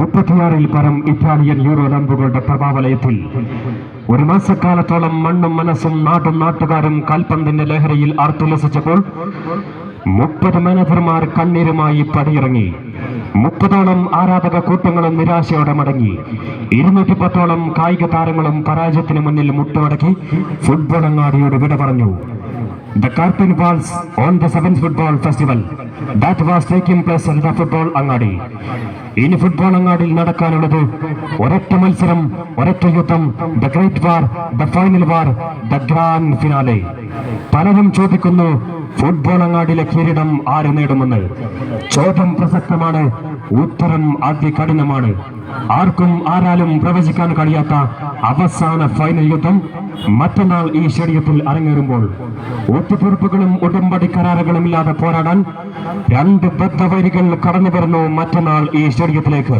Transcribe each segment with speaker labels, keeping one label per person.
Speaker 1: മുപ്പത്തിയാറിൽ പരം Italian euro ലംബുകളുടെ പ്രഭാവലയത്തിൽ ഒരു മാസക്കാലത്തോളം മണ്ണും മനസ്സും നാട്ടും നാട്ടുകാരും കാൽപന്തിന്റെ ലഹരിയിൽ അർത്തുലസിച്ചപ്പോൾ മുപ്പത് മാനേജർമാർ കണ്ണീരുമായി പടിയിറങ്ങി. മുപ്പതോളം ആരാധക കൂട്ടങ്ങളും നിരാശയോടെ മടങ്ങി. ഇരുന്നൂറ്റി പത്തോളം കായിക താരങ്ങളും പരാജയത്തിന് മുന്നിൽ മുട്ടുമടക്കി ഫുട്ബോൾ അങ്ങാടിയോട് വിട പറഞ്ഞു. The curtain balls on the seventh football festival. That was taking place in the football അങ്ങാടി. ഇനി ഫുട്ബോൾ അങ്ങാടിയിൽ നടക്കാനുള്ളത് ഒരൊറ്റ മത്സരം ഒരൊറ്റ യുദ്ധം the great war the final war the grand finale പലരും ചോദിക്കുന്നു ഫുട്ബോൾ അങ്ങാടിയിലെ കിരീടം ആര് നേടുമെന്ന്. ചോദ്യം പ്രസക്തമാണ് ഉത്തരം അതികഠിനമാണ്. ആർക്കും ആരാലും പ്രവചിക്കാൻ കഴിയാത്ത അവസാന ഫൈനൽ യുദ്ധം മറ്റന്നാൾ ഈ സ്റ്റേഡിയത്തിൽ അരങ്ങേറുമ്പോൾ ഒത്തുതീർപ്പുകളും ഉടമ്പടി കരാറുകളും ഇല്ലാതെ പോരാടാൻ രണ്ട് ബദ്ധവൈരികൾ കടന്നു വരുന്നു മറ്റന്നാൾ ഈ സ്റ്റേഡിയത്തിലേക്ക്.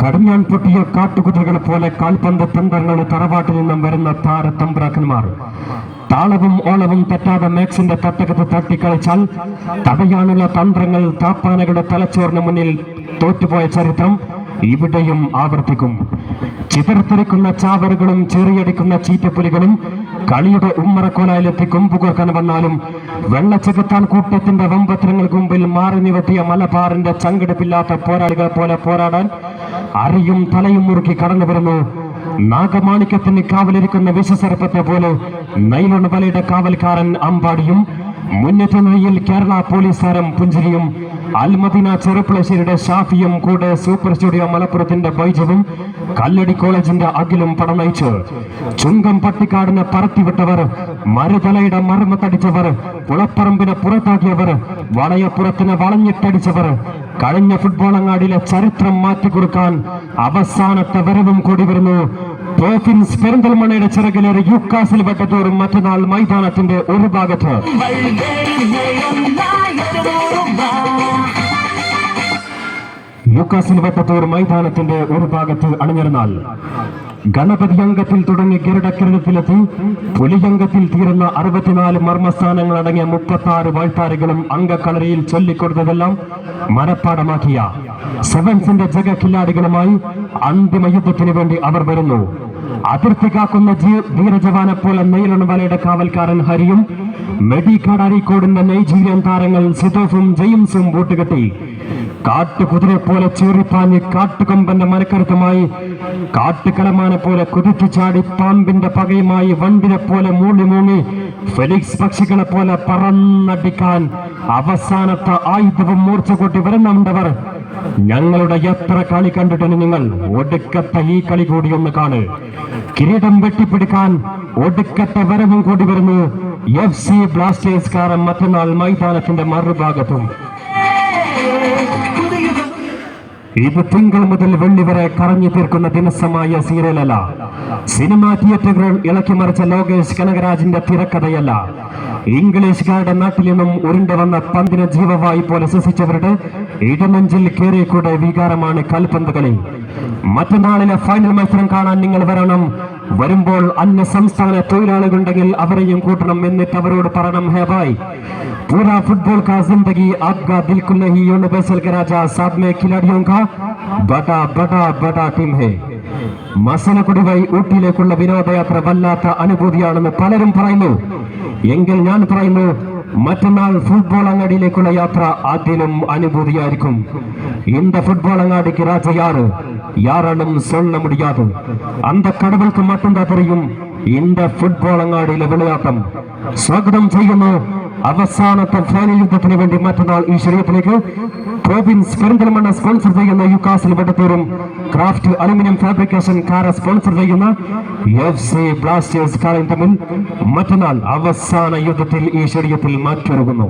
Speaker 1: കടിഞ്ഞാൻ പൊട്ടിയ കാട്ടുകുതിരകളെ പോലെ കാൽപന്ത് തന്ത്രങ്ങൾ തറവാട്ടിൽ നിന്നും വരുന്ന താര തമ്പ്രാക്കന്മാർ. താളവും ഓളവും തെറ്റാതെ മാക്സിന്റെ തട്ടകത്ത് തട്ടിക്കളിച്ചാൽ തടയാനുള്ള തന്ത്രങ്ങൾ താപ്പാനകളുടെ തലച്ചോറിന് മുന്നിൽ തോറ്റുപോയ ചരിത്രം ഇവിടെയും ആവർത്തിക്കും. ചിതർത്തിരിക്കുന്ന ചാവറുകളും ചെറിയടിക്കുന്ന ചീറ്റപ്പുലികളും കളിയുടെ ഉമ്മറക്കോലായിലെത്തി കൊമ്പുകോർക്കാൻ വന്നാലും വെള്ളച്ചെകുത്താൻ കൂട്ടത്തിന്റെ വമ്പത്രങ്ങൾക്ക് മുമ്പിൽ മാറി നിവർത്തിയ മലബാറിന്റെ ചങ്കെടുപ്പില്ലാത്ത പോരാളികളെ പോലെ പോരാടാൻ അരയും തലയും മുറുക്കി കടന്നു വരുന്നു. നാഗമാണിക്യത്തിന് കാവലിരിക്കുന്ന വിഷസർപ്പത്തെ പോലെ നൈലോൺ വലയുടെ കാവൽക്കാരൻ അമ്പാടിയും മുന്നേറ്റ നിലയിൽ കേരള പോലീസ് താരം പുഞ്ചിരിയും അൽമദീന ചെറുപ്പളശ്ശേരിയുടെ ഷാഫിയും കൂടെ സൂപ്പർ സ്റ്റുഡിയോ മലപ്പുറത്തിന്റെ ബൈജവും കല്ലടി കോളേജിന്റെ അഖിലും പടം നയിച്ചു ചുങ്കം പട്ടിക്കാടിനെ പറത്തിവിട്ടവർ മരുതലയുടെ മർമ്മത്തടിച്ചവർ കുളപ്പറമ്പിനെ പുറത്താക്കിയവർ വളയപ്പുറത്തിനെ വളഞ്ഞിട്ടടിച്ചവർ കഴിഞ്ഞ ഫുട്ബോൾ അങ്ങാടിയിലെ ചരിത്രം മാറ്റിക്കൊടുക്കാൻ അവസാനത്തെ വരവും കൂടി വരുന്നു. പ്രോഫിൻസ് പെരിന്തൽമണ്ണയുടെ ചിറകിലേറി യുക്കാസിൽ വെട്ടത്തോറും മറ്റന്നാൾ മൈതാനത്തിന്റെ ഒരു ഭാഗത്ത്. വെട്ടത്തോർ മൈതാനത്തിന്റെ ഒരു ഭാഗത്ത് അണിഞ്ഞിരുന്നാൽ ഗണപതി അംഗത്തിൽ തുടങ്ങി ഗരുഡക്കിരണത്തിലെത്തി പുലിയംഗത്തിൽ തീരുന്ന അറുപത്തിനാല് മർമ്മസ്ഥാനങ്ങൾ അടങ്ങിയ മുപ്പത്തി ആറ് വാഴ്ത്താരുകളും അംഗക്കളരിയിൽ ചൊല്ലിക്കൊടുത്തതെല്ലാം മനപ്പാടമാക്കിയ സെവൻസിന്റെ ജഗ കില്ലാടികളുമായി അന്തിമ യുദ്ധത്തിനു വേണ്ടി അവർ വരുന്നു. അതിർത്തി കാക്കുന്ന ധീരജവാനെ പോലെ നെയ്ലൺ വലയുടെ കാവൽക്കാരൻ ഹരിയും മെഡിക്കാട് അരിക്കോടിന്റെ നൈജീരിയൻ താരങ്ങൾ സിതോഫും ജെയിംസും കൂട്ടുകെട്ടി കാട്ടുകുതിരെ പോലെ ചീറിപ്പാഞ്ഞ് കാട്ടുകൊമ്പന്റെ മനക്കരുത്തുമായി കാട്ടുകളമാനെ പോലെ കുതിച്ചു ചാടി പാമ്പിന്റെ പകയുമായി വണ്ടിനെ പോലെ മൂളി മൂങ്ങി ഫെലിക്സ് പക്ഷികളെ പോലെ പറന്നടിക്കാൻ അവസാനത്തെ ആയുധവും മൂർച്ച കൂട്ടി വരുന്നുണ്ടവർ ഞങ്ങളുടെ എത്ര കളി കണ്ടിട്ടുണ്ട് നിങ്ങൾ ഒടുക്കത്തെ ഈ കളി കൂടി ഒന്ന് കാണ്. കിരീടം വെട്ടിപ്പിടിക്കാൻ ഒടുക്കത്തെ വരവും കൂടി വരുന്നു എഫ് സി ബ്ലാസ്റ്റേഴ്സ് കാരൻ മറ്റന്നാൾ മൈതാനത്തിന്റെ മറുഭാഗത്തും. ഇത് തിങ്കൾ മുതൽ വെള്ളി വരെ കറങ്ങി തീർക്കുന്ന ദിനസമായ സീരിയലല്ല. സിനിമാ തിയേറ്ററുകൾ ഇളക്കി മറിച്ച ലോകേഷ് കനകരാജിന്റെ തിരക്കഥയല്ല. ഇംഗ്ലീഷുകാരുടെ നാട്ടിൽ നിന്നും ഉരുണ്ടു വന്ന പന്തിന് ജീവവായി പോലെ സൃഷ്ടിച്ചവരുടെ ഇടനെഞ്ചിൽ കയറിക്കൂടെ വികാരമാണ് കാൽപന്ത് കളി. മറ്റന്നാളിലെ ഫൈനൽ മത്സരം കാണാൻ നിങ്ങൾ വരണം. വരുമ്പോൾ അന്യ സംസ്ഥാന തൊഴിലാളികളുണ്ടെങ്കിൽ അവരെയും കൂട്ടണം എന്നിട്ട് അവരോട് പറയണം ഹേ ബായ് पूरा फुटबॉल का जिंदगी आपका बिल्कुल नहीं यूनिवर्सल के राजा साथ में खिलाड़ियों का बड़ा बड़ा बड़ा टीम है മസനക്കുടി വഴി ഊട്ടിയിലേക്കുള്ള വിനോദയാത്ര വല്ലാത്ത അനുഭൂതിയാണെന്ന് പലരും പറയുന്നു എങ്കിൽ ഞാൻ പറയുന്നു മറ്റന്നാൾ ഫുട്ബോൾ അങ്ങാടിയിലേക്കുള്ള യാത്ര അതിലും അനുഭൂതിയായിരിക്കും இந்த ஃபுட்பால் அங்காடிக்கு ராஜா யாரு யாராலும் சொல்ல முடியாது அந்த கடவுளுக்கு மட்டும்தான் தெரியும் இந்த ഫുട്ബോൾ അങ്ങാടിയിലെ വിളയാട്ടം സ്വാഗതം ചെയ്യുന്നു അവസാനത്തെ ഫൈനൽ യുദ്ധത്തിന് വേണ്ടി മറ്റന്നാൾ ഈ ശരീരത്തിലേക്ക് പ്രോവിൻസ് പെരിന്തൽമണ്ണ സ്പോൺസർ ചെയ്യുന്ന യുക്കാസിൽ വെട്ടത്തൂരും. ക്രാഫ്റ്റ് അലുമിനിയം ഫാബ്രിക്കേഷൻ കാര സ്പോൺസർ ചെയ്യുന്ന എഫ് സി ബ്ലാസ്റ്റേഴ്സ് കാരൻ തമ്മിൽ മറ്റന്നാൾ അവസാന യുദ്ധത്തിൽ ഈ ശരീരത്തിൽ മാറ്റൊരുങ്ങുന്നു.